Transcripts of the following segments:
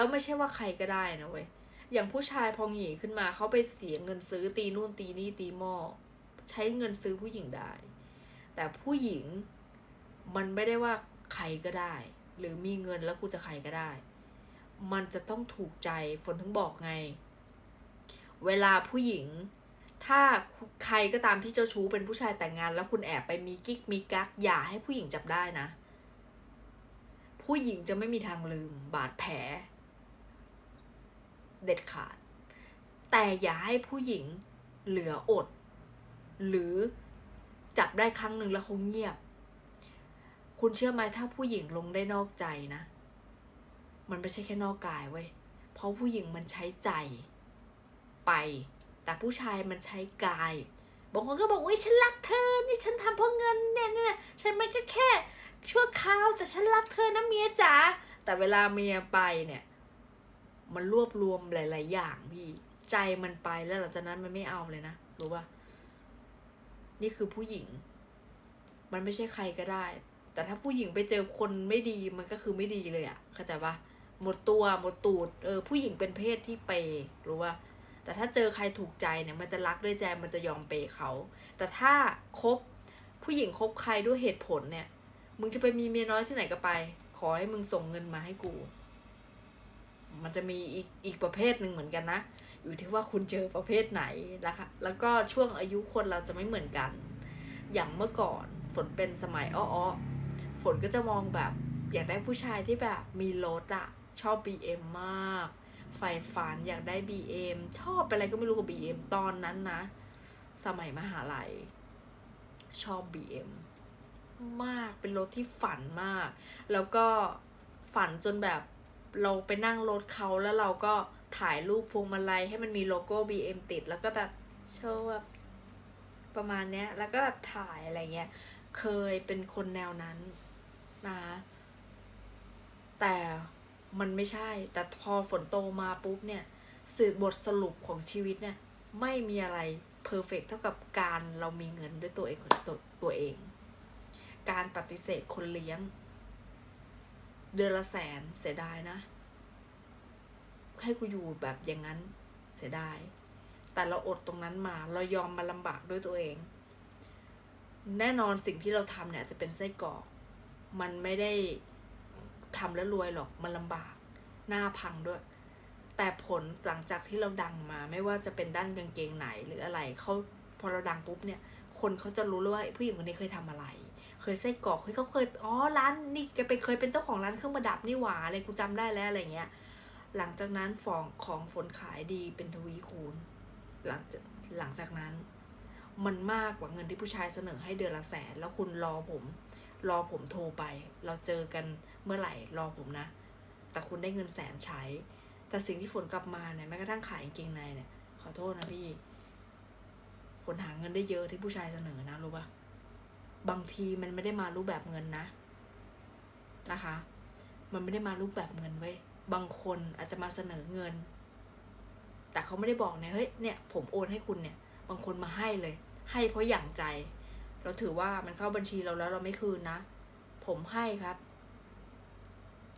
แล้วไม่ใช่ว่าใครก็ได้นะเว้ยอย่างผู้ชายพองหยีขึ้นมาเขาไปเสียเงินซื้อตีนู่นตีนี่ตีหม้อใช้เงินซื้อผู้หญิงได้ แต่ผู้หญิงมันไม่ได้ว่าใครก็ได้ หรือมีเงินแล้วกูจะใครก็ได้ มันจะต้องถูกใจฝนถึงบอกไง เวลาผู้หญิง ถ้าใครก็ตามที่เจ้าชู้เป็นผู้ชายแต่งงาน แล้วคุณแอบไปมีกิ๊กมีกักอย่าให้ผู้หญิงจับได้นะ ผู้หญิงจะไม่มีทางลืมบาดแผล เด็ดขาด แต่อย่าให้ผู้หญิงเหลืออด หรือจับได้ครั้งหนึ่งแล้วเขาเงียบ คุณเชื่อไหมถ้าผู้หญิงลงได้นอกใจนะ มันไม่ใช่แค่นอกกายเว้ยเพราะผู้หญิงมันใช้ใจ ไป แต่ผู้ชายมันใช้กายบางคนก็บอกว่าฉันรักเธอ นี่ฉันทำเพราะเงินเนี่ยเนี่ยฉันมันก็แค่ชั่วคราวแต่ฉันรักเธอนะเมียจ๋าแต่เวลาเมียไปเนี่ย มันรวบรวมหลาย ๆ อย่างพี่ ใจมันไปแล้วหลังจากนั้นมันไม่เอาเลยนะรู้ป่ะนี่คือผู้หญิง มันไม่ใช่ใครก็ได้ แต่ถ้าผู้หญิงไปเจอคนไม่ดีมันก็คือไม่ดีเลยอะเข้าใจปะหมดตัวหมดตูดเออผู้หญิงเป็นเพศที่เปย์รู้ป่ะแต่ถ้าเจอใครถูกใจเนี่ย มันจะรักด้วยใจมันจะยอมเปเขา แต่ถ้าคบผู้หญิงคบใครด้วยเหตุผลเนี่ย มึงจะไปมีเมียน้อยที่ไหนก็ไป ขอให้มึงส่งเงินมาให้กู มันจะมีอีกอีกประเภทหนึ่งเหมือนกันนะ อยู่ที่ว่าคุณเจอประเภทไหนนะคะแล้วก็ช่วงอายุคนเราจะไม่เหมือนกัน อย่างเมื่อก่อนฝนเป็นสมัยอ้อๆฝนก็จะมองแบบอยากได้ผู้ชายที่แบบมีรถอะชอบ BM มากใฝ่ฝันอยากได้ BM ชอบอะไรก็ไม่รู้กับ BM ตอนนั้นนะ สมัยมหาลัย ชอบ BM มากเป็นรถที่ฝันมาก แล้วก็ฝันจนแบบ เราไปนั่งรถเขาแล้วเราก็ถ่ายรูปพวงมาลัยให้มันมีโลโก้ BM ติด แล้วก็แบบโชว์แบบประมาณเนี้ย แล้วก็แบบถ่ายอะไรเงี้ย เคยเป็นคนแนวนั้นนะคะแต่มันไม่ใช่ แต่พอฝนโตมาปุ๊บเนี่ยสื่อบทสรุปของชีวิตเนี่ย ไม่มีอะไรเพอร์เฟกเท่ากับการเรามีเงินด้วยตัวเองของตัวตัวเอง การปฏิเสธคนเลี้ยง เดือนละแสนเสียดายนะ ให้กูอยู่แบบอย่างนั้นเสียดาย แต่เราอดตรงนั้นมา เรายอมมาลำบากด้วยตัวเอง แน่นอนสิ่งที่เราทำเนี่ยจะเป็นไส้กรอก มันไม่ได้ทำแล้วรวยหรอก มันลำบาก หน้าพังด้วย แต่ผลหลังจากที่เราดังมา ไม่ว่าจะเป็นด้านกางเกงไหนหรืออะไรเขาพอเราดังปุ๊บเนี่ย คนเขาจะรู้เลยว่าผู้หญิงคนนี้เคยทำอะไร เคยไส้กรอกเฮ้ยเขาเคยอ๋อร้านนี่แกเป็นเคยเป็นเจ้าของร้านเครื่องประดับนี่หว่าอะไรกูจำได้แล้วอะไรเงี้ย หลังจากนั้นฟองของฝนขายดีเป็นทวีคูณ หลังจากหลังจากนั้น มันมากกว่าเงินที่ผู้ชายเสนอให้เดือนละแสนแล้วคุณรอผม รอผมโทรไป เราเจอกันเมื่อไหร่รอผมนะ แต่คุณได้เงินแสนใช้ แต่สิ่งที่ฝนกลับมาเนี่ยแม้กระทั่งขายกางเกงในเนี่ยขอโทษนะพี่ฝนหาเงินได้เยอะที่ผู้ชายเสนอนะรู้ปะ บางทีมันไม่ได้มารูปแบบเงินนะนะคะ มันไม่ได้มารูปแบบเงินไว้ยบางคนอาจจะมาเสนอเงิน แต่เขาไม่ได้บอกเนี่ยเฮ้ยเนี่ยผมโอนให้คุณเนี่ย บางคนมาให้เลย ให้เพราะอย่างใจ เราถือว่ามันเข้าบัญชีเราแล้วเราไม่คืนนะ ผมให้ครับ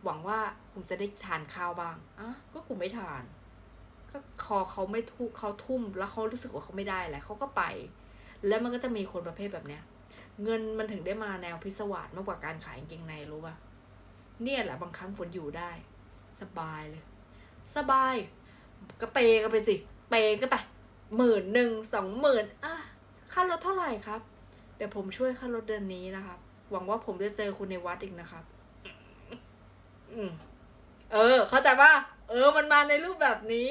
หวังว่าคุณจะได้ทานข้าวบ้างอะก็กูไม่ทาน ก็คอเขาไม่ทุกเขาทุ่ม แล้วเขารู้สึกว่าเขาไม่ได้แหละเขาก็ไป แล้วมันก็จะมีคนประเภทแบบเนี้ย เงินมันถึงได้มาแนวพิศวาสมากกว่าการขายกางเกงในรู้ป่ะเนี่ยแหละบางครั้งฝนอยู่ได้ สบายเลย สบาย ก็เปก็ไปสิเปก็ไปหมื่นหนึ่งสองหมื่นอะค่ารถเท่าไหร่ครับ เดี๋ยวผมช่วยค่ารถเดือนนี้นะครับ หวังว่าผมจะเจอคุณในวัดอีกนะครับ อืมเออ เข้าใจว่า เออ มันมาในรูปแบบนี้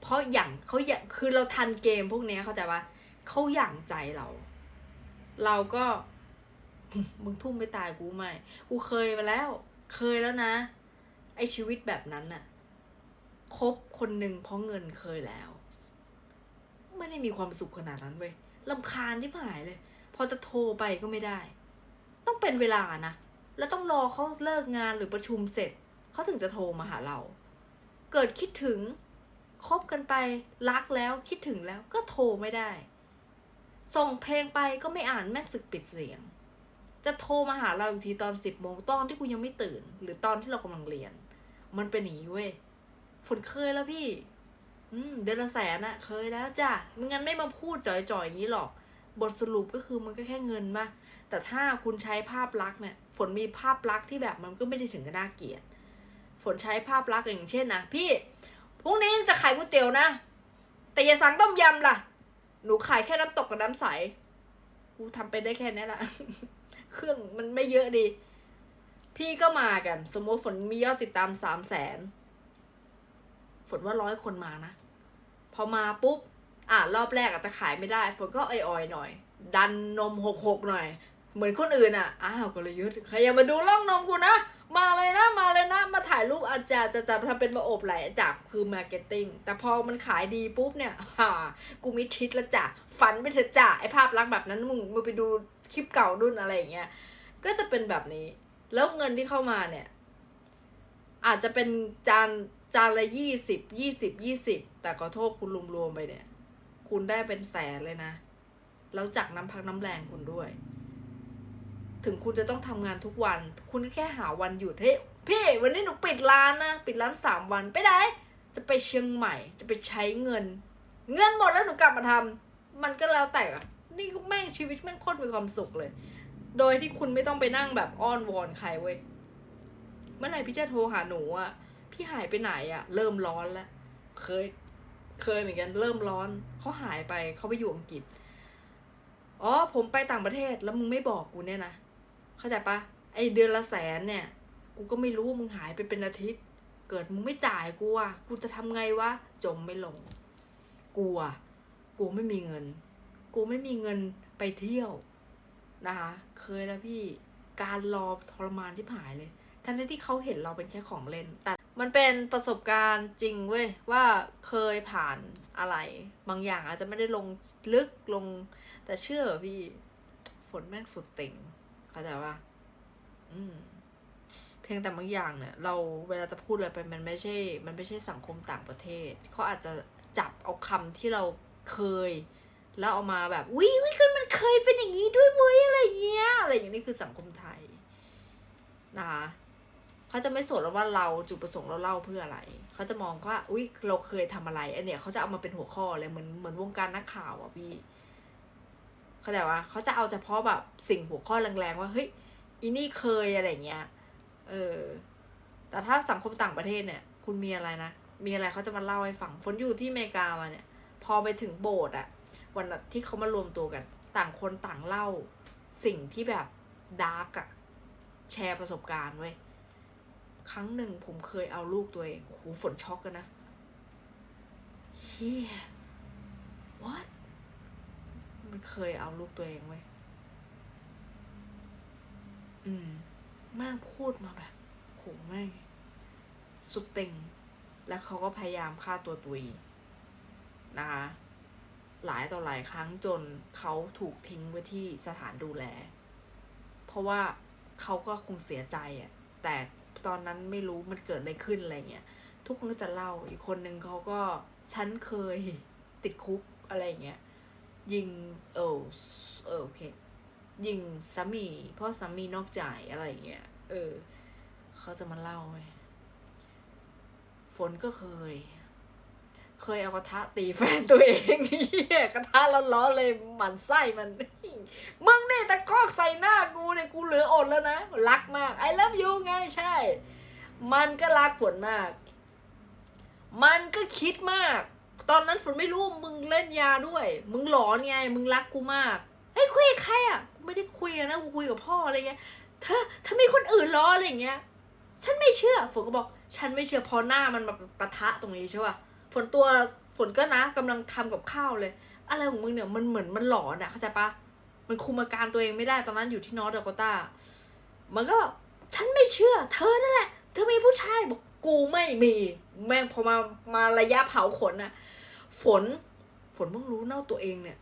เพราะอย่างเขาอย่างคือเราทันเกมพวกเนี้ยเข้าใจว่าเขาอย่างใจเรา เราก็มึงทุ่มไม่ตายกูไม่ กูเคยมาแล้ว เคยแล้วนะ ไอชีวิตแบบนั้นน่ะ คบคนหนึ่งเพราะเงินเคยแล้ว ไม่ได้มีความสุขขนาดนั้นเว้ยลำคาญที่หายเลย พอจะโทรไปก็ไม่ได้ ต้องเป็นเวลานะ แล้วต้องรอเขาเลิกงานหรือประชุมเสร็จ เขาถึงจะโทรมาหาเรา เกิดคิดถึง คบกันไปรักแล้วคิดถึงแล้วก็โทรไม่ได้ ส่งเพลงไปก็ไม่อ่านแม่งสึกปิดเสียง จะโทรมาหาเราอีกทีตอนสิบโมงตอนที่กูยังไม่ตื่น หรือตอนที่เรากำลังเรียน มันเป็นอย่างนี้เว้ยฝนเคยแล้วพี่ อืมเดือนละแสนอะเคยแล้วจ้ะม่งั้นไม่มาพูดจ่อยๆอย่างนี้หรอก บทสรุปก็คือมันก็แค่เงินมาแต่ถ้าคุณใช้ภาพลักษณ์เนี่ย ฝนมีภาพลักษณ์ที่แบบมันก็ไม่ได้ถึงกับน่าเกลียด ฝนใช้ภาพลักษณ์อย่างเช่นนะพี่พรุ่งนี้จะขายก๋วยเตี๋ยวนะ แต่อย่าสั่งต้มยำล่ะ หนูขายแค่น้ำตกกับน้ำใส กูทำไปได้แค่นี้แหละ เครื่องมันไม่เยอะดี พี่ก็มากัน สมมติฝนมียอดติดตามสามแสน ฝนว่าร้อยคนมานะ พอมาปุ๊บ อะรอบแรกอาจจะขายไม่ได้ ฝนก็อ่อยๆหน่อย ดันนมหกหกหน่อย เหมือนคนอื่นอะ อ้าวกลยุทธ์ใครอย่ามาดูล่องนมกูนะ มาเลยนะมาเลยนะมาถ่ายรูปอาจารย์จะจะทำเป็นมาอบไหลจากคือมาร์เก็ตติ้งแต่พอมันขายดีปุ๊บเนี่ยฮ่ากูมิทิศล้วจ้ะฝันไปเถอะจ้ะไอภาพลักษณ์แบบนั้นมึงมึงไปดูคลิปเก่ารุ่นอะไรอย่างเงี้ยก็จะเป็นแบบนี้ แล้วเงินที่เข้ามาเนี่ย อาจจะเป็นจานจานละยี่สิบยี่สิบยี่สิบแต่ขอโทษคุณรวมๆไปเนี่ย คุณได้เป็นแสนเลยนะ แล้วจากน้ำพักน้ำแรงคุณด้วย ถึงคุณจะต้องทำงานทุกวัน คุณก็แค่หาวันหยุดเฮ้ยพี่วันนี้หนูปิดร้านนะปิดร้านสามวันไปไหนจะไปเชียงใหม่จะไปใช้เงิน เงินหมดแล้วหนูกลับมาทำมันก็แล้วแต่อะนี่ก็แม่งชีวิตแม่งโคตรมีความสุขเลย โดยที่คุณไม่ต้องไปนั่งแบบอ้อนวอนใครเว้ยเมื่อไหร่พี่จะโทรหาหนูอะพี่หายไปไหนอะเริ่มร้อนแล้วเคย เคยเหมือนกันเริ่มร้อนเขาหายไปเขาไปอยู่อังกฤษอ๋อผมไปต่างประเทศแล้วมึงไม่บอกกูเนี่ยนะ เข้าใจปะไอเดือนละแสนเนี่ย กูก็ไม่รู้ว่ามึงหายไปเป็นอาทิตย์ เกิดมึงไม่จ่ายกูอะกูจะทำไงวะจมไม่ลงกูอะกูไม่มีเงิน กูไม่มีเงินไปเที่ยวนะคะ เคยแล้วพี่การรอทรมานที่หายเลยทั้งที่เขาเห็นเราเป็นแค่ของเล่น แต่มันเป็นประสบการณ์จริงเว้ยว่าเคยผ่านอะไร บางอย่างอาจจะไม่ได้ลงลึกลง แต่เชื่อพี่ ฝนแม่งสุดติ่ง เข้าใจปะอืม เพียงแต่บางอย่างเนี่ย เราเวลาจะพูดอะไรไปมันไม่ใช่ มันไม่ใช่สังคมต่างประเทศ เขาอาจจะจับเอาคำที่เราเคย แล้วเอามาแบบวิวิคือมันเคยเป็นอย่างนี้ด้วยเว้ยอะไรเงี้ยอะไรอย่างนี้คือสังคมไทยนะคะเขาจะไม่สนแล้วว่าเราจุดประสงค์เราเล่าเพื่ออะไร เขาจะมองว่า อุ้ยเราเคยทำอะไรอันเนี้ยเขาจะเอามาเป็นหัวข้อเลยเหมือนเหมือนวงการนักข่าวอะพี่ เขาแต่ว่าเขาจะเอาเฉพาะแบบสิ่งหัวข้อแรงๆว่าเฮ้ยอีนี่เคยอะไรเงี้ย เออ แต่ถ้าสังคมต่างประเทศเนี่ย คุณมีอะไรนะ มีอะไรเขาจะมาเล่าให้ฟัง ฝนอยู่ที่อเมริกามาเนี่ย พอไปถึงโบสถ์อะวันที่เขามารวมตัวกัน ต่างคนต่างเล่าสิ่งที่แบบดาร์กอะแชร์ประสบการณ์ไว้ย ครั้งหนึ่งผมเคยเอาลูกตัวเองโหฝนช็อกกันนะเฮีย what มันเคยเอาลูกตัวเองไว้อืมแม่งพูดมาแบบโหแม่งสุดเต็ง แล้วเขาก็พยายามฆ่าตัวตัวเองนะคะหลายต่อหลายครั้งจนเขาถูกทิ้งไว้ที่สถานดูแล เพราะว่าเขาก็คงเสียใจอะ่ะ แต่ตอนนั้นไม่รู้มันเกิดอะไรขึ้นอะไรเงี้ย ทุกคนก็จะเล่า อีกคนนึงเขาก็ฉันเคยติดคุกอะไรเงี้ย ยิงเออเออโอเค ยิงสามีพราะสามีนอกใจอะไรเงี้ย เออ เขาจะมาเล่าไว้ฝนก็เคย เคยเอากระทะตีแฟนตัวเองเฮียกระทะร้อนๆเลยหมันไส้มันมึงเนี่ยตะคอกใส่หน้ากูเนี่ยกูเหลืออดแล้วนะ รักมาก I love you ไงใช่ มันก็รักฝนมาก มันก็คิดมาก ตอนนั้นฝนไม่รู้มึงเล่นยาด้วย มึงหลอนไง มึงรักกูมากเฮ้ยคุยกับใครอะกูไม่ได้คุยนะกูคุยกับพ่ออะไรเงี้ยเธอเธอมีคนอื่นล้ออะไรเงี้ย ฉันไม่เชื่อ ฝนก็บอก ฉันไม่เชื่อพอหน้ามันมาปะทะตรงนี้ใช่ป่ะฝนตัวฝนก็นะกำลังทำกับข้าวเลย อะไรของมึงเนี่ยมันเหมือนมันหลอนอะเข้าใจปะมันคุมอาการตัวเองไม่ได้ตอนนั้นอยู่ที่นอร์ทดาโกต้ามันก็ฉันไม่เชื่อ เธอนั่นแหละ เธอมีผู้ชายบอกกูไม่มี แม่งพอมามาระยะเผาขนอะ ฝน ฝนเพิ่งรู้เน่าตัวเองเนี่ย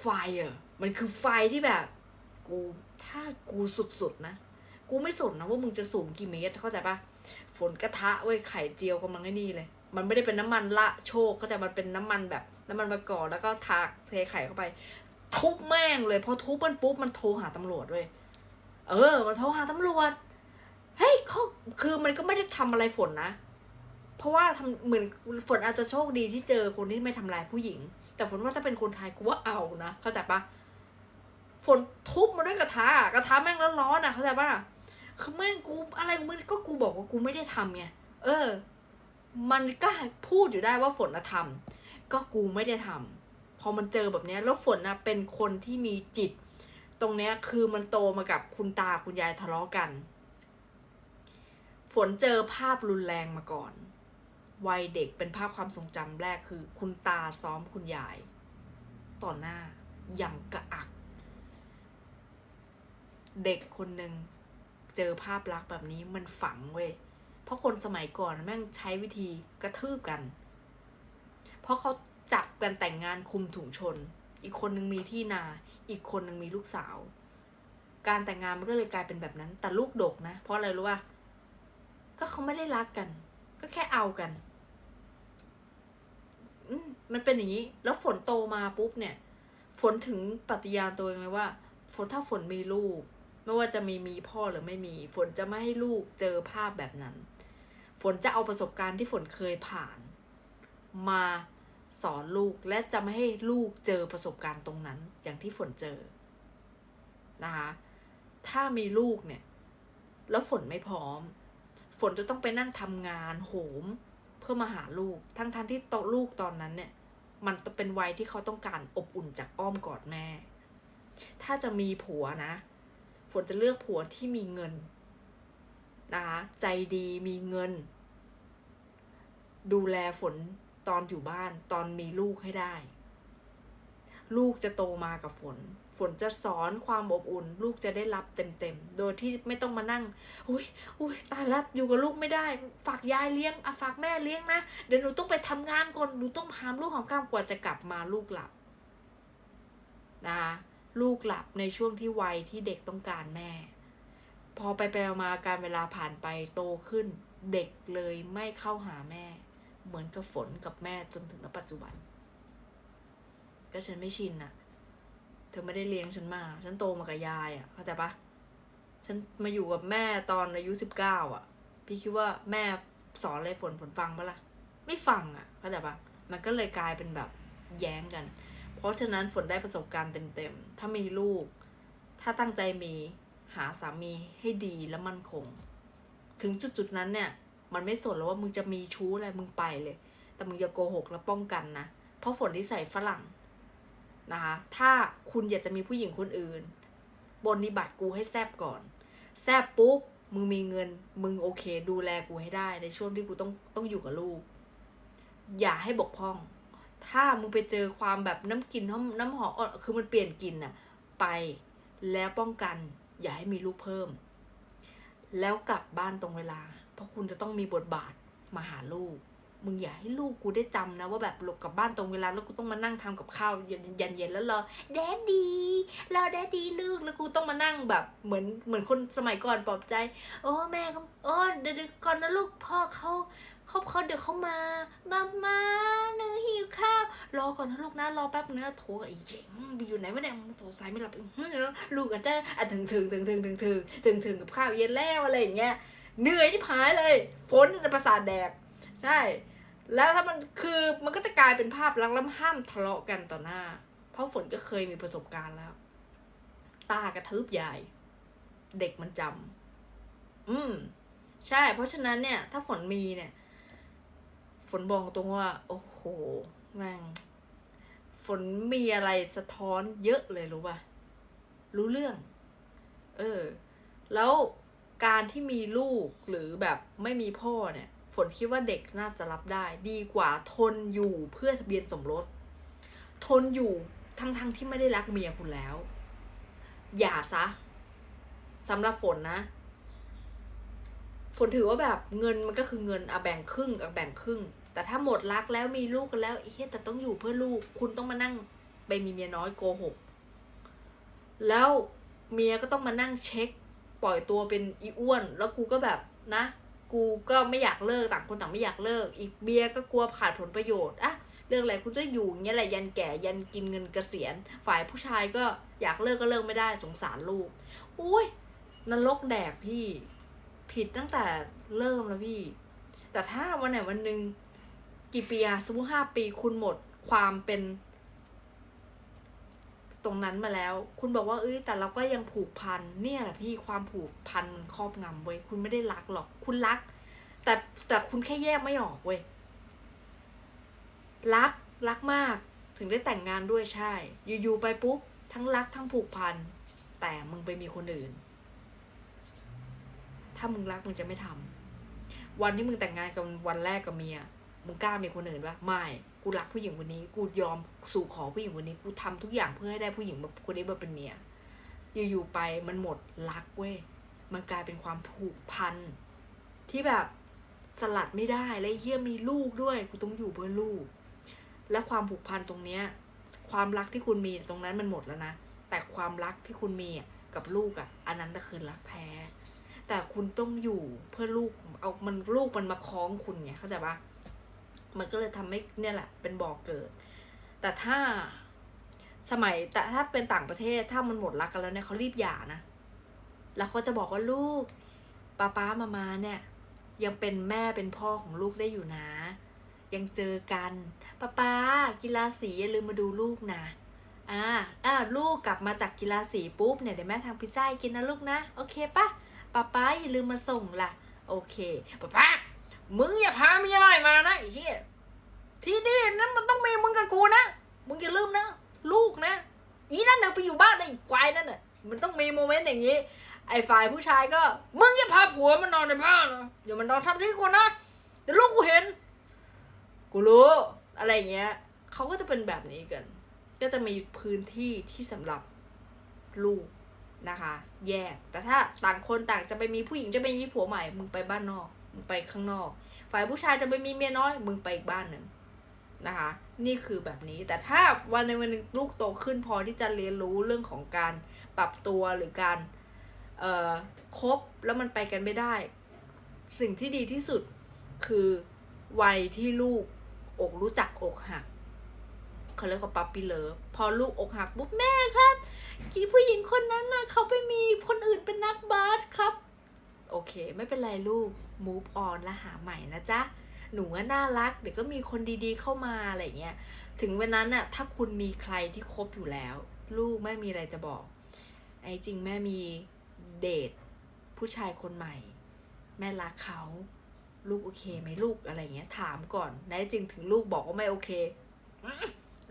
ไฟอะมันคือไฟที่แบบ กูถ้ากูสุดๆนะ กูไม่สนนะว่ามึงจะสูงกี่เมตรเข้าใจปะฝนกระทะเว้ยไข่เจียวกำลังไอ้นี่เลย มันไม่ได้เป็นน้ำมันละโชคก็จมันเป็นน้ำมันแบบ น้ำมันมะกอกแล้วก็ทากเทไข่เข้าไป ทุบแม่งเลยพอทุบมันปุ๊บมันโทรหาตำรวจเว้ยเออ มันโทรหาตำรวจเฮ้ยเขาคือมันก็ไม่ได้ทำอะไรฝนนะ เพราะว่าทำเหมือนฝนอาจจะโชคดีที่เจอคนที่ไม่ทำร้ายผู้หญิง แต่ฝนว่าถ้าเป็นคนไทยกูว่าเอานะเข้าใจปะฝนทุบมาด้วยกระทะกระทะแม่งร้อนๆอะเข้าใจปะคือแม่งกูอะไรมึงก็กูบอกว่ากูไม่ได้ทำไงเออ มันก็พูดอยู่ได้ว่าฝนนะทำก็กูไม่ได้ทำพอมันเจอแบบเนี้ยแล้วฝนนะเป็นคนที่มีจิต ตรงเนี้ยคือมันโตมากับคุณตาคุณยายทะเลาะกัน ฝนเจอภาพรุนแรงมาก่อน วัยเด็กเป็นภาพความทรงจำแรกคือ คุณตาซ้อมคุณยาย ต่อหน้าอย่างกระอัก เด็กคนหนึ่งเจอภาพลักษณ์แบบนี้มันฝังเว้ยเพราะคนสมัยก่อนแม่งใช้วิธีกระทืบกัน เพราะเขาจับกันแต่งงานคุมถุงชน อีกคนหนึ่งมีที่นา อีกคนหนึ่งมีลูกสาว การแต่งงานมันก็เลยกลายเป็นแบบนั้น แต่ลูกดกนะ เพราะอะไรรู้ป่ะก็เขาไม่ได้รักกัน ก็แค่เอากัน มันเป็นอย่างนี้ แล้วฝนโตมาปุ๊บเนี่ย ฝนถึงปฏิญาณตัวเองเลยว่า ฝนถ้าฝนมีลูก ไม่ว่าจะมีมีพ่อหรือไม่มี ฝนจะไม่ให้ลูกเจอภาพแบบนั้น ฝนจะเอาประสบการณ์ที่ฝนเคยผ่าน มาสอนลูกและจะไม่ให้ลูกเจอประสบการณ์ตรงนั้น อย่างที่ฝนเจอนะคะถ้ามีลูกเนี่ย แล้วฝนไม่พร้อม ฝนจะต้องไปนั่งทำงานโหม เพื่อมาหาลูก ทั้งทันที่โตลูกตอนนั้นเนี่ย มันเป็นวัยที่เขาต้องการอบอุ่นจากอ้อมกอดแม่ ถ้าจะมีผัวนะ ฝนจะเลือกผัวที่มีเงินนะคะใจดีมีเงิน ดูแลฝนตอนอยู่บ้านตอนมีลูกให้ได้ ลูกจะโตมากับฝน ฝนจะสอนความอบอุ่น ลูกจะได้รับเต็มๆ โดยที่ไม่ต้องมานั่ง อุ้ยอุ้ยตายละอยู่กับลูกไม่ได้ ฝากยายเลี้ยงอะฝากแม่เลี้ยงนะ เดี๋ยวหนูต้องไปทำงานก่อน หนูต้องพามลูกของข้ามกว่าจะกลับมาลูกหลับนะคะลูกหลับในช่วงที่วัยที่เด็กต้องการแม่ พอไปไปมาการเวลาผ่านไปโตขึ้น เด็กเลยไม่เข้าหาแม่ เหมือนกับฝนกับแม่จนถึงปัจจุบัน ก็ฉันไม่ชินน่ะ เธอไม่ได้เลี้ยงฉันมา ฉันโตมากับยายอะ เข้าใจปะฉันมาอยู่กับแม่ตอนอายุสิบเก้าอะ พี่คิดว่าแม่สอนอะไรฝนฝนฟังปะล่ะ ไม่ฟังอะ เข้าใจปะมันก็เลยกลายเป็นแบบแย้งกัน เพราะฉะนั้นฝนได้ประสบการณ์เต็มๆ ถ้ามีลูก ถ้าตั้งใจมีหาสามีให้ดีและมั่นคง ถึงจุดๆนั้นเนี่ย มันไม่สนแล้วว่ามึงจะมีชู้อะไรมึงไปเลย แต่มึงอย่าโกหกและป้องกันนะ เพราะฝนที่ใส่ฝรั่ง นะคะ ถ้าคุณอยากจะมีผู้หญิงคนอื่นบนนิบัติกูให้แซบก่อน แซบปุ๊บ มึงมีเงิน มึงโอเค ดูแลกูให้ได้ในช่วงที่กูต้องต้องอยู่กับลูก อย่าให้บกพร่อง ถ้ามึงไปเจอความแบบน้ำกลิ่นน้ำน้ำหอมอ่อนคือมันเปลี่ยนกลิ่นน่ะไปแล้วป้องกัน อย่าให้มีลูกเพิ่ม แล้วกลับบ้านตรงเวลา เพราะคุณจะต้องมีบทบาทมาหาลูก มึงอย่าให้ลูกกูได้จำนะ ว่าแบบหลบกลับบ้านตรงเวลาแล้วกูต้องมานั่งทำกับข้าวเย็นเย็นๆแล้วรอแดดดีรอแดดดีลูกแล้วกูต้องมานั่งแบบเหมือนเหมือนคนสมัยก่อนปลอบใจ โอ้แม่เขาโอ้เดี๋ยวๆก่อนนะลูกพ่อเขาเขาเขาเดี๋ยวเขามามามาหนูหิวข้าวรอก่อนนะลูกนะรอแป๊บนึงนะโถไอ้เจ๋งไปอยู่ไหนวะเนี่ยโถสายไม่หลับลูกกันจ้าอะถึงถึงถึงถึงถึงถึงถึงถึงกับข้าวเย็นแล้วอะไรอย่างเงี้ยเหนื่อยที่พายเลย ฝนจะประสาทแดก ใช่ แล้วถ้ามันคือมันก็จะกลายเป็นภาพลักษณ์แล้วห้ามทะเลาะกันต่อหน้า เพราะฝนก็เคยมีประสบการณ์แล้ว ตากระทืบยาย เด็กมันจำอืม ใช่ เพราะฉะนั้นเนี่ย ถ้าฝนมีเนี่ย ฝนบอกตรงว่า โอ้โห แม่ง ฝนมีอะไรสะท้อนเยอะเลยรู้ป่ะ รู้เรื่อง เออ แล้วการที่มีลูกหรือแบบไม่มีพ่อเนี่ย ฝนคิดว่าเด็กน่าจะรับได้ ดีกว่าทนอยู่เพื่อทะเบียนสมรส ทนอยู่ทั้งๆที่ไม่ได้รักเมียคุณแล้ว อย่าซะสำหรับฝนนะ ฝนถือว่าแบบเงินมันก็คือเงินอะแบ่งครึ่งกับแบ่งครึ่ง แต่ถ้าหมดรักแล้วมีลูกกันแล้วเฮ้ยแต่ต้องอยู่เพื่อลูก คุณต้องมานั่งไปมีเมียน้อยโกหก แล้วเมียก็ต้องมานั่งเช็ค ปล่อยตัวเป็นอีอ้วน แล้วกูก็แบบนะ กูก็ไม่อยากเลิกต่างคนต่างไม่อยากเลิก อีกเบียร์ก็กลัวขาดผลประโยชน์อะเรื่องอะไรคุณจะอยู่อย่างเงี้ยแหละยันแก่ยันกินเงินเกษียณ ฝ่ายผู้ชายก็อยากเลิกก็เลิกไม่ได้สงสารลูกอุ้ยนรกแดกพี่ ผิดตั้งแต่เริ่มแล้วพี่ แต่ถ้าวันไหนวันหนึ่งกี่ปีอะสมมติห้าปีคุณหมดความเป็น ตรงนั้นมาแล้ว คุณบอกว่าเอ้ยแต่เราก็ยังผูกพันเนี่ยแหละพี่ความผูกพันมันครอบงำเว้ยคุณไม่ได้รักหรอกคุณรัก แต่แต่คุณแค่แยกไม่ออกเว้ยรักรักมากถึงได้แต่งงานด้วยใช่ อยู่ๆไปปุ๊บทั้งรักทั้งผูกพัน แต่มึงไปมีคนอื่น ถ้ามึงรักมึงจะไม่ทำวันที่มึงแต่งงานกับวันแรกกับเมีย มึงกล้ามีคนอื่นปะไม่กูรักผู้หญิงคนนี้ กูยอมสู่ขอผู้หญิงคนนี้ กูทำทุกอย่างเพื่อให้ได้ผู้หญิงคนนี้มาเป็นเมีย อยู่ๆไปมันหมดรักเว้ย มันกลายเป็นความผูกพันที่แบบสลัดไม่ได้และเฮียมีลูกด้วย กูต้องอยู่เพื่อลูก และความผูกพันตรงเนี้ย ความรักที่คุณมีตรงนั้นมันหมดแล้วนะ แต่ความรักที่คุณมีกับลูกอะ อันนั้นน่ะคือรักแท้ แต่คุณต้องอยู่เพื่อลูก เอามันลูกมันมาคล้องคุณไงเข้าใจปะ มันก็เลยทำให้เนี่ยแหละ เป็นบ่อกเกิด แต่ถ้าสมัยแต่ถ้าเป็นต่างประเทศถ้ามันหมดรักกันแล้วเนี่ยเขารีบหย่านะ แล้วเขาจะบอกว่าลูกป้าป้ามามาเนี่ย ยังเป็นแม่เป็นพ่อของลูกได้อยู่นะ ยังเจอกันป้าป้ากีฬาสีอย่าลืมมาดูลูกนะอ่าอ่าลูกกลับมาจากกีฬาสีปุ๊บเนี่ยเดี๋ยวแม่ทำพิซซ่าให้กินนะลูกนะ โอเคปะป้าป้าอย่าลืมมาส่งล่ะ โอเคป้าป้า มึงอย่าพาเมียใหม่มานะไอ้เหี้ยที่นี่นั้นมันต้องมีมึงกับกูนะ มึงอย่าลืมนะ ลูกนะ อีนั่นน่ะไปอยู่บ้านไอ้ควายนั่นน่ะ มันต้องมีโมเมนต์อย่างนี้ ไอ้ฝ่ายผู้ชายก็ มึงอย่าพาผัวมันนอนในบ้านนะเดี๋ยวมันนอนทำที่กูนะเดี๋ยวลูกกูเห็น กูรู้อะไรเงี้ย เขาก็จะเป็นแบบนี้กัน ก็จะมีพื้นที่ที่สำหรับลูกนะคะ แยก แต่ถ้าต่างคนต่างจะไปมีผู้หญิงจะไปมีผัวใหม่ มึงไปบ้านนอก มึงไปข้างนอก ฝ่ายผู้ชายจะไปมีเมียน้อย มึงไปอีกบ้านหนึ่งนะคะ นี่คือแบบนี้ แต่ถ้าวันในวันหนึ่งลูกโตขึ้นพอที่จะเรียนรู้เรื่องของการปรับตัวหรือการเอ่อคบแล้วมันไปกันไม่ได้ สิ่งที่ดีที่สุดคือวัยที่ลูกอกรู้จักอกหักเขาเรียกว่าปั๊ปปี้เลิฟพอลูกอกหักปุ๊บแม่ครับกีผู้หญิงคนนั้นนะเขาไปมีคนอื่นเป็นนักบาสครับ โอเค ไม่เป็นไรลูก move on แล้วหาใหม่นะจ๊ะ หนูน่ารัก เดี๋ยวก็มีคนดีๆเข้ามาอะไรเงี้ย ถึงวันนั้นน่ะถ้าคุณมีใครที่คบอยู่แล้ว ลูกแม่มีอะไรจะบอก ไอ้จริงแม่มีเดทผู้ชายคนใหม่ แม่รักเขาลูกโอเคไหมลูกอะไรเงี้ยถามก่อนแน่จริงถึงลูกบอกว่าไม่โอเค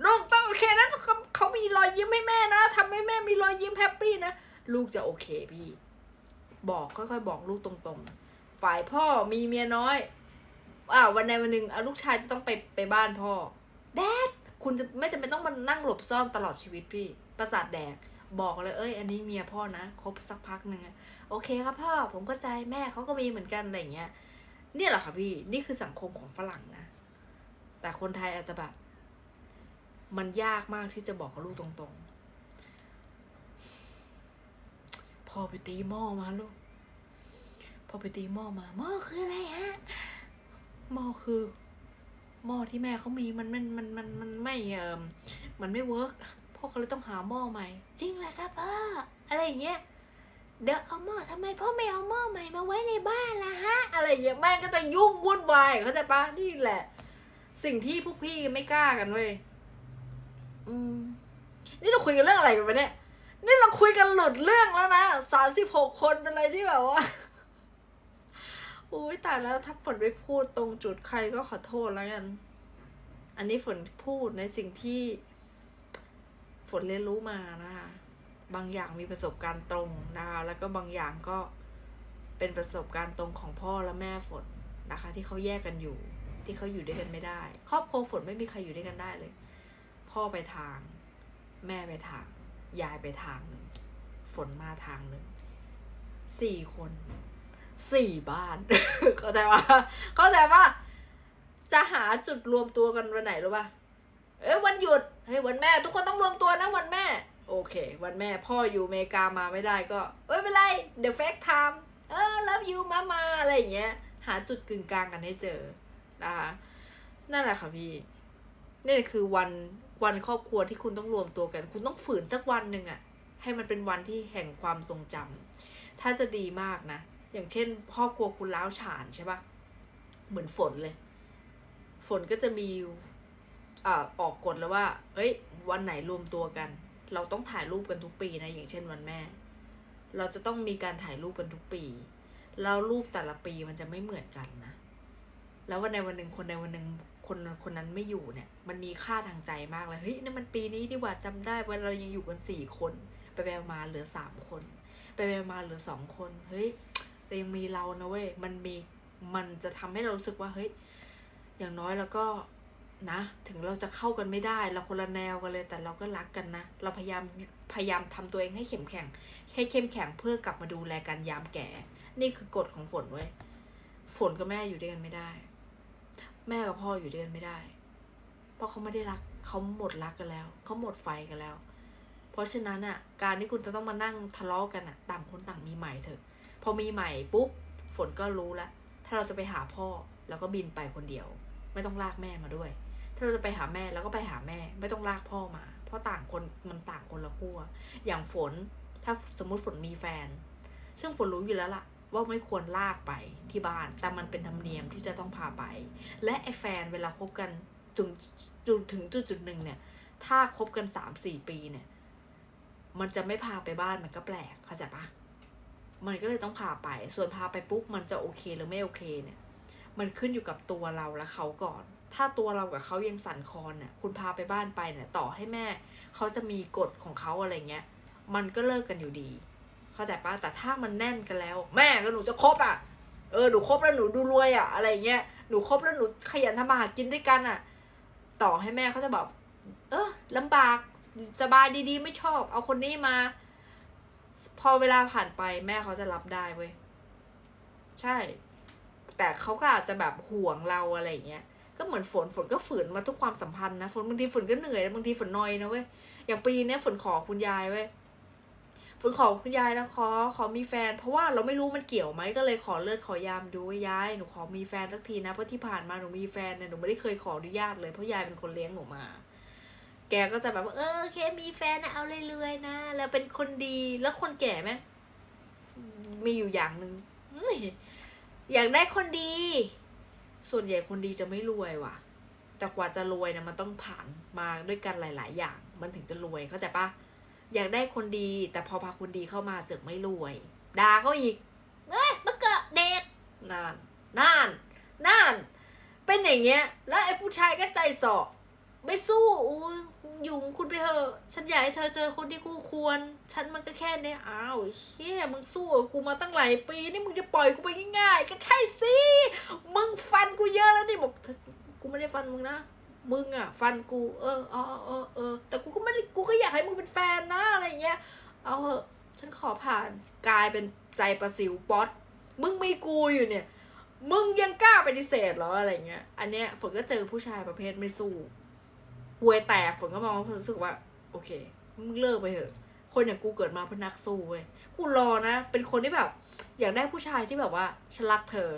ลูกต้องโอเคนะเขาเขามีรอยยิ้มให้แม่นะทำให้แม่มีรอยยิ้มแฮปปี้นะ ลูกจะโอเคพี่ บอกค่อยๆ บอกลูกตรงๆ ฝ่ายพ่อมีเมียน้อย อ่าวันใดวันหนึ่งอะลูกชายจะต้องไปไปบ้านพ่อแดดคุณจะไม่จำเป็นต้องมานั่งหลบซ่อนตลอดชีวิตพี่ ประสาทแดก บอกเลยเอ้ย อันนี้เมียพ่อนะคบสักพักหนึ่งโอเคครับพ่อ ผมก็ใจแม่เขาก็มีเหมือนกันอะไรอย่างเงี้ย เนี่ยแหละค่ะพี่ นี่คือสังคมของฝรั่งนะ แต่คนไทยอาจจะแบบ มันยากมากที่จะบอกกับลูกตรงๆ พ่อไปตีหม้อมาลูก อไปตีหม้อมาหม้อคืออะไรฮะหม้อคือหม้อที่แม่เขามีมันมันมันมันมันไม่เอ่อมันไม่เวิร์กพ่อก็เลยต้องหาหม้อใหม่ จริงเหรอครับพ่ออะไรอย่างเงี้ยเดี๋ยวเอาหม้อทำไมพ่อไม่เอาหม้อใหม่มาไว้ในบ้านล่ะฮะ อะไรอย่างเงี้ยแม่งก็จะยุ่งวุ่นวายเข้าใจปะนี่แหละ สิ่งที่พวกพี่ไม่กล้ากันเว้ยอืมนี่เราคุยกันเรื่องอะไรกันวะเนี่ยนี่เราคุยกันหลุดเรื่องแล้วนะสามสิบหกคนเป็นอะไรที่แบบว่า อุ้ยแตายแล้วถ้าฝนไปพูดตรงจุดใครก็ขอโทษแล้วกัน อันนี้ฝนพูดในสิ่งที่ ฝนเรียนรู้มานะคะ บางอย่างมีประสบการณ์ตรงนะคะแล้วก็บางอย่างก็เป็นประสบการณ์ตรงของพ่อและแม่ฝนนะคะ ที่เขาแยกกันอยู่ ที่เขาอยู่ด้วยกันไม่ได้ ครอบครัวฝนไม่มีใครอยู่ด้วยกันได้เลย พ่อไปทาง แม่ไปทาง ยายไปทางหนึ่งฝนมาทางหนึ่งสี่คน สี่บ้าน เข้าใจว่าเข้าใจว่าจะหาจุดรวมตัวกันวันไหนรู้ป่ะเอ้ยวันหยุดเฮ้ยวันแม่ ทุกคนต้องรวมตัวนะวันแม่ โอเค วันแม่พ่ออยู่อเมริกามาไม่ได้ก็ไม่เป็นไรเดี๋ยวเฟกไทม์เออ love you มามาอะไรอย่างเงี้ย หาจุดกึ่งกลางกันให้เจอนะคะนั่นแหละค่ะพี่นี่คือวันวันครอบครัวที่คุณต้องรวมตัวกัน คุณต้องฝืนสักวันหนึ่งอะให้มันเป็นวันที่แห่งความทรงจำถ้าจะดีมากนะ อย่างเช่นครอบครัวคุณล้าวฉานใช่ปะเหมือนฝนเลย ฝนก็จะมีอ่าออกกฎแล้วว่าเอ้ย วันไหนรวมตัวกัน เราต้องถ่ายรูปกันทุกปีนะ อย่างเช่นวันแม่ เราจะต้องมีการถ่ายรูปกันทุกปี แล้วรูปแต่ละปีมันจะไม่เหมือนกันนะ แล้ววันใดวันหนึ่งคนใดวันหนึ่งคนคนนั้นไม่อยู่เนี่ย มันมีค่าทางใจมากเลย เฮ้ยนี่มันปีนี้ดีกว่าจำได้ว่าเรายังอยู่กันสี่คน ไปไปมาเหลือสามคน ไปไปมาเหลือสองคน เฮ้ย แต่ยังมีเรานะเว้ยมันมีมันจะทำให้เรารู้สึกว่าเฮ้ยอย่างน้อยเราก็นะ ถึงเราจะเข้ากันไม่ได้ เราคนละแนวกันเลย แต่เราก็รักกันนะ เราพยายามพยายามทำตัวเองให้เข้มแข็ง ให้เข้มแข็งเพื่อกลับมาดูแลกันยามแก่ นี่คือกฎของฝนเว้ยฝนกับแม่อยู่ด้วยกันไม่ได้ แม่กับพ่ออยู่ด้วยกันไม่ได้ เพราะเขาไม่ได้รักเขาหมดรักกันแล้วเขาหมดไฟกันแล้ว เพราะฉะนั้นอะ การที่คุณจะต้องมานั่งทะเลาะกันอะ ต่างคนต่างมีใหม่เถอะ พอมีใหม่ปุ๊บฝนก็รู้แล้วถ้าเราจะไปหาพ่อเราก็บินไปคนเดียว ไม่ต้องลากแม่มาด้วย ถ้าเราจะไปหาแม่เราก็ไปหาแม่ ไม่ต้องลากพ่อมา เพราะต่างคนมันต่างคนละขั้วอย่างฝนถ้าสมมุติฝนมีแฟน ซึ่งฝนรู้อยู่แล้วล่ะ ว่าไม่ควรลากไปที่บ้าน แต่มันเป็นธรรมเนียมที่จะต้องพาไป และไอ้แฟนเวลาคบกันจนจนถึงจุดจุดหนึ่งเนี่ย ถ้าคบกันสามสี่ปีเนี่ย มันจะไม่พาไปบ้านมันก็แปลกเข้าใจปะ มันก็เลยต้องพาไป ส่วนพาไปปุ๊บมันจะโอเคหรือไม่โอเคเนี่ย มันขึ้นอยู่กับตัวเราและเขาก่อน ถ้าตัวเรากับเขายังสั่นคลอนเนี่ยคุณพาไปบ้านไปเนี่ยต่อให้แม่เขาจะมีกฎของเขาอะไรเงี้ย มันก็เลิกกันอยู่ดี เข้าใจปะแต่ถ้ามันแน่นกันแล้ว แม่ก็หนูจะคบอะ เออหนูคบแล้วหนูดูรวยอะอะไรเงี้ย หนูคบแล้วหนูขยันทำมาหากินด้วยกันอะ ต่อให้แม่เขาจะบอก เออลำบากสบายดีๆ ไม่ชอบ เอาคนนี้มา พอเวลาผ่านไปแม่เขาจะรับได้เว้ย ใช่ แต่เขาก็อาจจะแบบห่วงเราอะไรเงี้ย ก็เหมือนฝนฝนก็ฝืนมาทุกความสัมพันธ์นะ ฝนบางทีฝนก็เหนื่อยบางทีฝนนอยนะเว้ย อย่างปีเนี้ยฝนขอคุณยายเว้ย ฝนขอคุณยายนะขอขอมีแฟน เพราะว่าเราไม่รู้มันเกี่ยวไหมก็เลยขอเลือดขอยามดูว่ายายหนูขอมีแฟนสักทีนะ เพราะที่ผ่านมาหนูมีแฟนเนี่ยหนูไม่ได้เคยขออนุญาตเลยเพราะยายเป็นคนเลี้ยงหนูมา แกก็จะแบบว่าเออโอเคมีแฟนนะเอาเรื่อยๆนะ แล้วเป็นคนดีแล้วคนแก่ไหมมีอยู่อย่างหนึ่งอยากได้คนดี ส่วนใหญ่คนดีจะไม่รวยว่ะ แต่กว่าจะรวยนะมันต้องผ่านมาด้วยกันหลาย ๆ อย่าง มันถึงจะรวยเข้าใจปะอยากได้คนดี แต่พอพาคนดีเข้ามาเสือกไม่รวยด่าเขาอีกเอ้ยมันเกิดเด็กนานนานนานเป็นอย่างเงี้ย แล้วไอ้ผู้ชายก็ใจสอ ไม่สู้อุ้ยอยู่งคุณไปเถอะ ฉันอยากให้เธอเจอคนที่คู่ควร ฉันมันก็แค่เนี้ยอ้าวเฮียมึงสู้กูมาตั้งหลายปีนี่มึงจะปล่อยกูไปง่ายๆ ก็ใช่สิ มึงฟันกูเยอะแล้วนี่บอกเธอกูไม่ได้ฟันมึงนะ มึงอะ ฟันกู เออเออเออเออ แต่กูก็ไม่ได้กูก็อยากให้มึงเป็นแฟนนะอะไรเงี้ย เอาเถอะฉันขอผ่านกลายเป็นใจประสิวป๊อตมึงมีกูอยู่เนี่ย มึงยังกล้าปฏิเสธเหรออะไรเงี้ย อันเนี้ยฝนก็เจอผู้ชายประเภทไม่สู้ หวยแตกฝนก็มองรู้สึกว่า โอเคมึงเลิกไปเถอะ คนอย่างกูเกิดมาเพื่อนักสู้เว้ยกูรอนะ เป็นคนที่แบบ อยากได้ผู้ชายที่แบบว่าฉันรักเธอ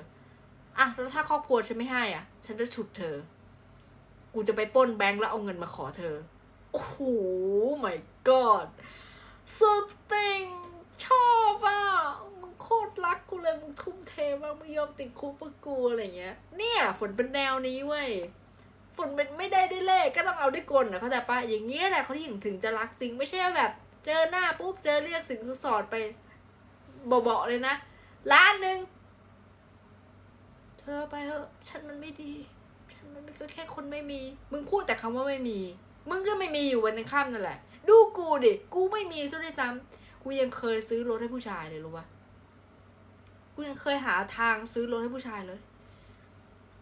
อะแล้วถ้าครอบครัวฉันไม่ให้อะ ฉันจะฉุดเธอ กูจะไปป้นแบงก์แล้วเอาเงินมาขอเธอ โอ้โห my god สุดติงชอบอะ มึงโคตรรักกูเลย มึงทุ่มเทมาก มึงยอมติดคุกเพื่อกูอะไรเงี้ย เนี่ย ฝนเป็นแนวนี้เว้ย ฝนเป็นไม่ได้ด้วยเลขก็ต้องเอาด้วยกลนะเข้าใจปะอย่างเงี้ยแหละเขาถึงถึงจะรักจริง ไม่ใช่แบบ เจอหน้าปุ๊บเจอเรียกสินสอดไปเบาๆเลยนะล้านหนึ่งเธอไปเถอะฉันมันไม่ดีฉันมันก็แค่คนไม่มี มึงพูดแต่คำว่าไม่มี มึงก็ไม่มีอยู่วันในค่ำนั่นแหละ ดูกูดิกูไม่มีซะด้วยซ้ำกูยังเคยซื้อรถให้ผู้ชายเลยรู้ปะกูยังเคยหาทางซื้อรถให้ผู้ชายเลย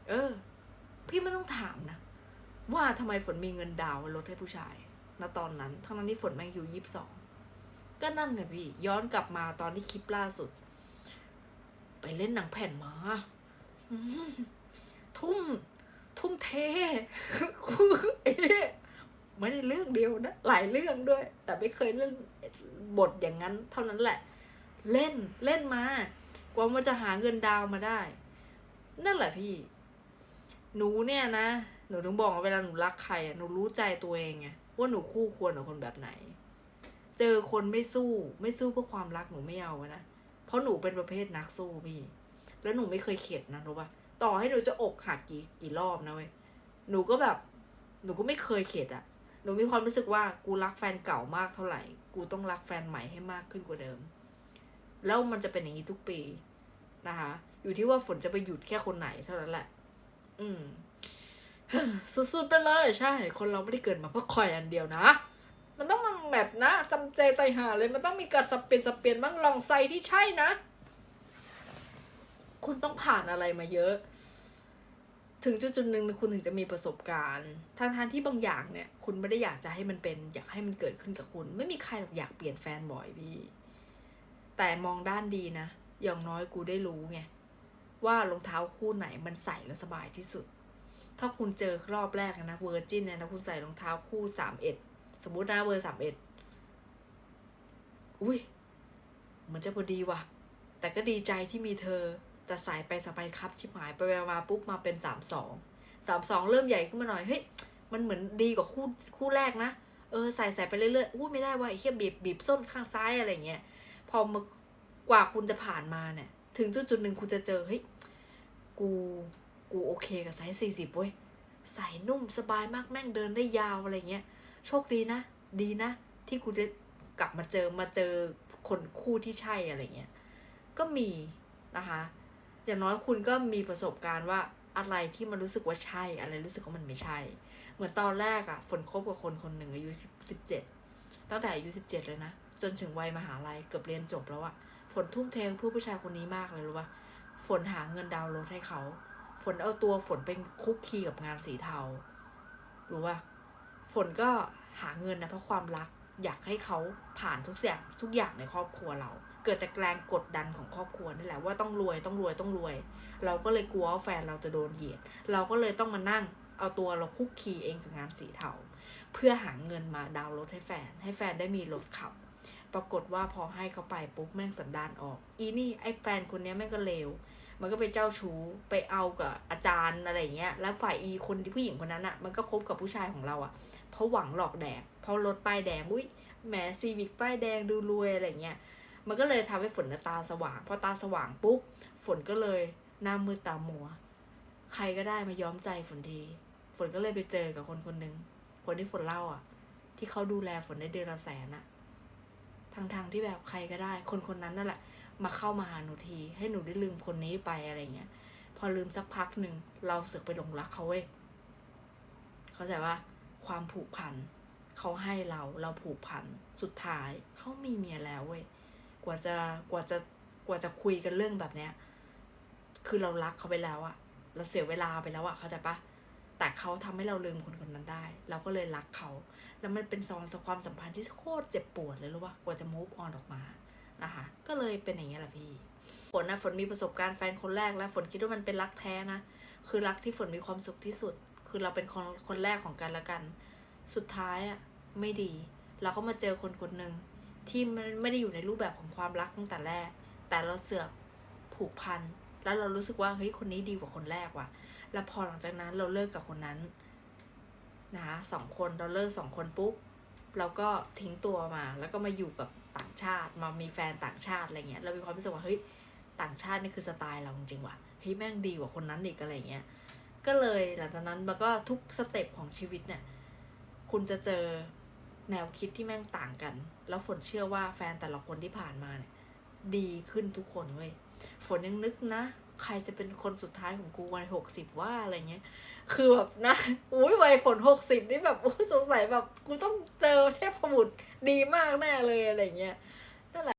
เออ พี่ไม่ต้องถามนะ ว่าทำไมฝนมีเงินดาวน์รถให้ผู้ชายณตอนนั้นทั้งนั้นที่ฝนแม่งอยู่ยี่สิบสองก็นั่นไงพี่ ย้อนกลับมาตอนที่คลิปล่าสุด ไปเล่นหนังแผ่นมาทุ่ม ทุ่มเทเอไม่ได้เรื่องเดียวนะหลายเรื่องด้วย แต่ไม่เคยเล่นบทอย่างนั้น เท่านั้นแหละ เล่นเล่นมากว่ามันจะหาเงินดาวมาได้ นั่นแหละพี่ หนูเนี่ยนะ นูถึงบอกว่าเวลาหนูรักใครอะหนูรู้ใจตัวเองไงว่าหนูคู่ควรกับคนแบบไหน เจอคนไม่สู้ไม่สู้เพื่อความรักหนูไม่เอาอะนะพราะหนูเป็นประเภทนักสู้พี่ แล้วหนูไม่เคยเข็ดนะรู้ปะต่อให้หนูจะอกหักกี่กี่รอบนะเว้ยหนูก็แบบ หนูก็ไม่เคยเข็ดอะหนูมีความรู้สึกว่ากูรักแฟนเก่ามากเท่าไหร่ กูต้องรักแฟนใหม่ให้มากขึ้นกว่าเดิม แล้วมันจะเป็นอย่างนี้ทุกปีนะคะ อยู่ที่ว่าฝนจะไปหยุดแค่คนไหนเท่านั้นแหละ อืม สุดๆไปเลยใช่ คนเราไม่ได้เกิดมาเพื่อคอยอันเดียวนะ มันต้องมาแบบนะจำใจไตหาเลยมันต้องมีการสเปนสเปนบ้างลองไซที่ใช่นะ คุณต้องผ่านอะไรมาเยอะ ถึงจุดจุดๆหนึ่งคุณถึงจะมีประสบการณ์ทางทางที่บางอย่างเนี่ย คุณไม่ได้อยากจะให้มันเป็น อยากให้มันเกิดขึ้นกับคุณ ไม่มีใครหรอกอยากเปลี่ยนแฟนบ่อยพี่แต่มองด้านดีนะอย่างน้อยกูได้รู้ไงว่ารองเท้าคู่ไหนมันใส่แล้วสบายที่สุด ถ้าคุณเจอรอบแรกนะเวอร์จินเนี่ยนะคุณใส่รองเท้าคู่สามเอ็ดสมมุตินะเบอร์สามเอ็ดอุ้ยเหมือนจะพอดีว่ะ แต่ก็ดีใจที่มีเธอ แต่สายไปสบายครับชิบหายไปมาปุ๊บมาเป็นสามสองสามสองเริ่มใหญ่ขึ้นมาหน่อยเฮ้ยมันเหมือนดีกว่าคู่คู่แรกนะเออใส่ใส่ไปเรื่อยๆอู้ไม่ได้ว่าไอ้เหี้ยบีบบีบส้นข้างซ้ายอะไรเงี้ยพอมากว่าคุณจะผ่านมาเนี่ย ถึงจุดจุดหนึ่งคุณจะเจอเฮ้ยกู กูโอเคกับไซส์สี่สิบเว้ยใส่นุ่มสบายมากแม่งเดินได้ยาวอะไรเงี้ย โชคดีนะ ดีนะ ที่กูจะกลับมาเจอมาเจอคนคู่ที่ใช่อะไรเงี้ย ก็มีนะคะ อย่างน้อยคุณก็มีประสบการณ์ว่าอะไรที่มันรู้สึกว่าใช่ อะไรรู้สึกว่ามันไม่ใช่ เหมือนตอนแรกอะฝนคบกับคนคนหนึ่งอายุสิบเจ็ดตั้งแต่อายุสิบเจ็ดเลยนะ จนถึงวัยมหาลัยเกือบเรียนจบแล้วอะฝนทุ่มเทเพื่อผู้ชายคนนี้มากเลยรู้ปะฝนหาเงินดาวน์รถให้เขา ฝนเอาตัวฝนเป็นคุกคีกับงานสีเทา รู้ป่ะ ฝนก็หาเงินนะเพราะความรัก อยากให้เขาผ่านทุกอย่างทุกอย่างในครอบครัวเรา เกิดจากแรงกดดันของครอบครัวนี่แหละว่าต้องรวยต้องรวยต้องรวย เราก็เลยกลัวว่าแฟนเราจะโดนเหยียด เราก็เลยต้องมานั่งเอาตัวเราคุกคีเองกับงานสีเทา เพื่อหาเงินมาดาวน์รถให้แฟน ให้แฟนได้มีรถขับ ปรากฏว่าพอให้เขาไปปุ๊บแม่งสันดานออก อีนี่ไอ้แฟนคนนี้แม่งก็เลว มันก็ไปเจ้าชู้ไปเอากับอาจารย์อะไรเงี้ย แล้วฝ่ายอีคนที่ผู้หญิงคนนั้นอะ่ะ มันก็คบกับผู้ชายของเราอะ่ะ เพราะหวังหลอกแดก เพราะรถป้ายแดง อุ้ยแหมซีวิกป้ายแดงดูรวยอะไรเงี้ย มันก็เลยทำให้ฝนตาสว่าง พอตาสว่างปุ๊บ ฝนก็เลยหน้ามืดตามัว ใครก็ได้มาย้อมใจฝนที ฝนก็เลยไปเจอกับคนคนหนึ่งคนที่ฝนเล่าอะ ที่เขาดูแลฝนได้เดือนละแสนอะทางทางที่แบบใครก็ได้ คนคนนั้นนั่นแหละ มาเข้ามาหาหนูที ให้หนูได้ลืมคนนี้ไปอะไรเงี้ย พอลืมสักพักหนึ่งเราเสือกไปหลงรักเขาเว้ยเข้าใจว่าความผูกพันเขาให้เราเราผูกพันสุดท้ายเขามีเมียแล้วเว้ยกว่าจะกว่าจะกว่าจะคุยกันเรื่องแบบเนี้ย คือเรารักเขาไปแล้วอะเราเสียเวลาไปแล้วอะเข้าใจปะแต่เขาทำให้เราลืมคนคนนั้นได้ เราก็เลยรักเขา แล้วมันเป็นซองสความสัมพันธ์ที่โคตรเจ็บปวดเลยรู้ปะกว่าจะ move on ออกมา นะคะ ก็เลยเป็นอย่างนี้ยแหละพี่ ฝนนะฝนมีประสบการณ์แฟนคนแรกแล้ว ฝนคิดว่ามันเป็นรักแท้นะ คือรักที่ฝนมีความสุขที่สุด คือเราเป็นคนคนแรกของกันและกัน สุดท้ายอะไม่ดี เราก็มาเจอคนคนหนึ่งที่มันไม่ได้อยู่ในรูปแบบของความรักตั้งแต่แรก แต่เราเสือกผูกพัน แล้วเรารู้สึกว่าเฮ้ยคนนี้ดีกว่าคนแรกว่ะ แล้วพอหลังจากนั้นเราเลิกกับคนนั้นนะคะสองคนเราเลิกสองคนปุ๊บเราก็ทิ้งตัวมา แล้วก็มาอยู่กับ ต่างชาติ มามีแฟนต่างชาติอะไรเงี้ยเรามีความรู้สึกว่าเฮ้ยต่างชาตินี่คือสไตล์เราจริงๆว่ะเฮ้ยแม่งดีกว่าคนนั้นอีกอะไรเงี้ยก็เลยหลังจากนั้นมันก็ทุกสเต็ปของชีวิตเนี่ยคุณจะเจอแนวคิดที่แม่งต่างกัน แล้วฝนเชื่อว่าแฟนแต่ละคนที่ผ่านมาเนี่ยดีขึ้นทุกคนเว้ยฝนยังนึกนะ ใครจะเป็นคนสุดท้ายของกูวัยหกสิบว่าอะไรเงี้ย คือแบบนะอุ้ยวัยฝนหกสิบนี่แบบสงสัยแบบกูต้องเจอเทพบุตรดีมากแน่เลยอะไรเงี้ย